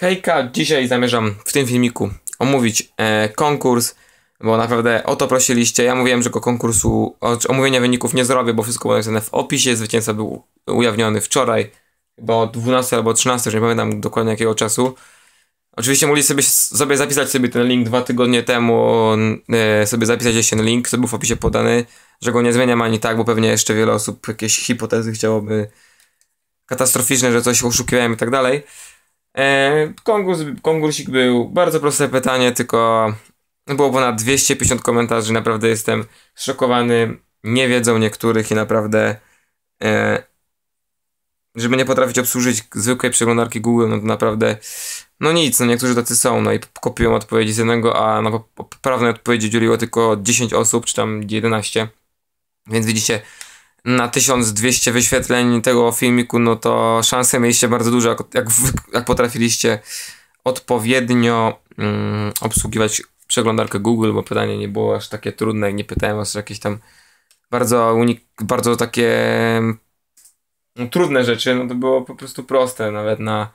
Hejka, dzisiaj zamierzam w tym filmiku omówić e, konkurs, bo naprawdę o to prosiliście. Ja mówiłem, że go konkursu, omówienia wyników nie zrobię, bo wszystko było napisane w opisie. Zwycięzca był ujawniony wczoraj, chyba o 12 albo 13, już nie pamiętam dokładnie jakiego czasu. Oczywiście mogli sobie, sobie zapisać sobie ten link dwa tygodnie temu, e, sobie zapisać ten link, co był w opisie podany, że go nie zmieniam ani tak, bo pewnie jeszcze wiele osób jakieś hipotezy chciałoby katastroficzne, że coś oszukiwałem i tak dalej. E, konkurs, konkursik był bardzo proste pytanie, tylko było ponad 250 komentarzy. Naprawdę jestem zszokowany niewiedzą niektórych i naprawdę, e, żeby nie potrafić obsłużyć zwykłej przeglądarki Google, no to naprawdę, no nic, no niektórzy tacy są, no i kopiują odpowiedzi z jednego, a na poprawne odpowiedzi dzieliło tylko 10 osób, czy tam 11. Więc widzicie, na 1200 wyświetleń tego filmiku, no to szanse mieliście bardzo duże, jak, jak, jak potrafiliście odpowiednio mm, obsługiwać przeglądarkę Google, bo pytanie nie było aż takie trudne, nie pytałem was o jakieś tam bardzo unik, bardzo takie no, trudne rzeczy, no to było po prostu proste, nawet na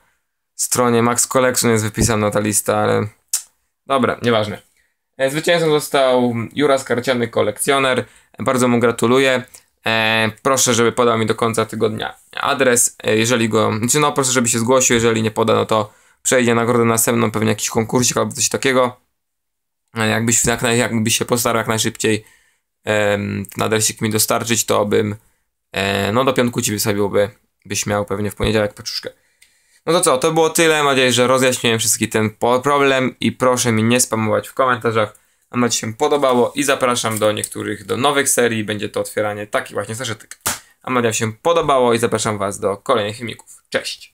stronie Max Collection jest wypisana ta lista, ale dobra, nieważne. E, zwycięzcą został Jura Skarciany Kolekcjoner, bardzo mu gratuluję. E, proszę, żeby podał mi do końca tygodnia adres. E, jeżeli go, znaczy no proszę, żeby się zgłosił. Jeżeli nie poda, no to przejdzie nagrodę następną, pewnie jakiś konkursik albo coś takiego. E, jakbyś, jak, jakbyś się postarał jak najszybciej ten adresik mi dostarczyć, to bym no do piątku ci wystawiłby, byś miał pewnie w poniedziałek paczuszkę. No to co, to było tyle. Mam nadzieję, że rozjaśniłem wszystki ten problem i proszę mi nie spamować w komentarzach Mam nadzieję, się podobało i zapraszam do niektórych, do nowych serii. Będzie to otwieranie takich właśnie zaszytek. Mam nadzieję, się podobało i zapraszam Was do kolejnych filmików. Cześć!